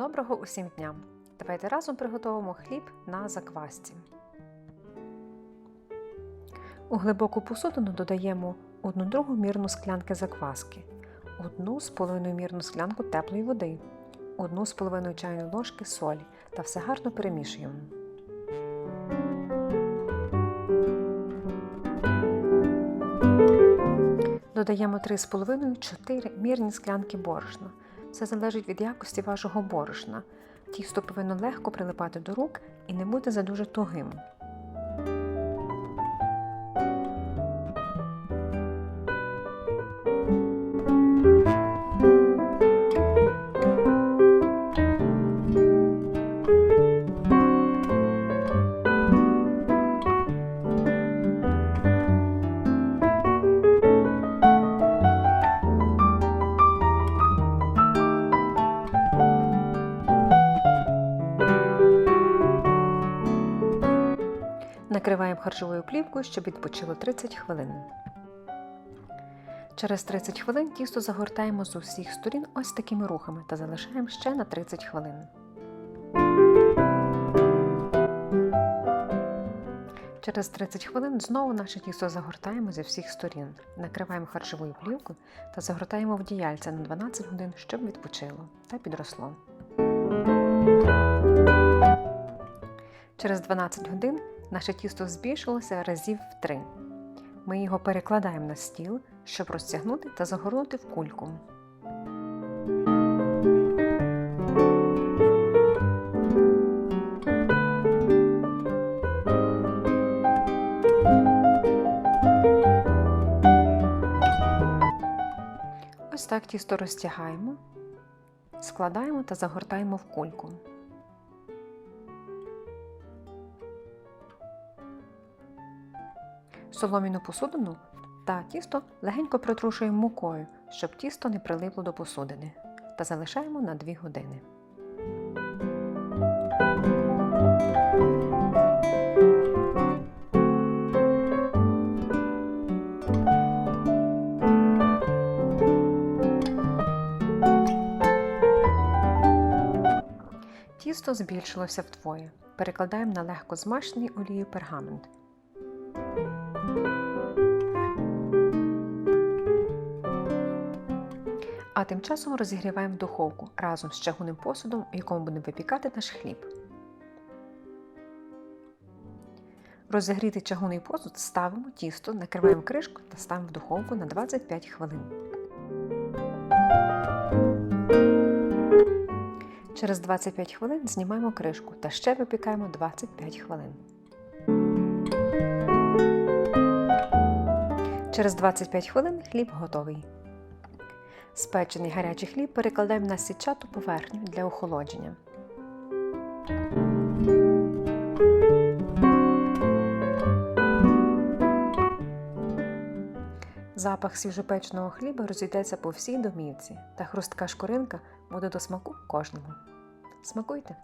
Доброго усім дня! Давайте разом приготуємо хліб на заквасці. У глибоку посудину додаємо 1 другу мірну склянки закваски, 1 з половиною мірну склянку теплої води, 1 з половиною чайної ложки солі та все гарно перемішуємо. Додаємо 3,5-4 мірні склянки борошна. Це залежить від якості вашого борошна. Тісто повинно легко прилипати до рук і не бути задуже тугим. Накриваємо харчовою плівкою, щоб відпочило 30 хвилин. Через 30 хвилин тісто загортаємо з усіх сторін ось такими рухами та залишаємо ще на 30 хвилин. Через 30 хвилин знову наше тісто загортаємо зі всіх сторін, накриваємо харчовою плівкою та загортаємо в діяльця на 12 годин, щоб відпочило та підросло. Через 12 годин наше тісто збільшилося разів в три. Ми його перекладаємо на стіл, щоб розтягнути та загорнути в кульку. Ось так тісто розтягаємо, складаємо та загортаємо в кульку. Соломіну посудину та тісто легенько притрушуємо мукою, щоб тісто не прилипло до посудини, та залишаємо на 2 години. Тісто збільшилося вдвоє. Перекладаємо на легко змащений олією пергамент. А тим часом розігріваємо духовку разом з чагунним посудом, в якому будемо випікати наш хліб. Розігрітий чагунний посуд ставимо тісто, накриваємо кришку та ставимо в духовку на 25 хвилин. Через 25 хвилин знімаємо кришку та ще випікаємо 25 хвилин. Через 25 хвилин хліб готовий. Спечений гарячий хліб перекладаємо на сітчату поверхню для охолодження. Запах свіжопеченого хліба розійдеться по всій домівці, та хрустка шкуринка буде до смаку кожному. Смакуйте!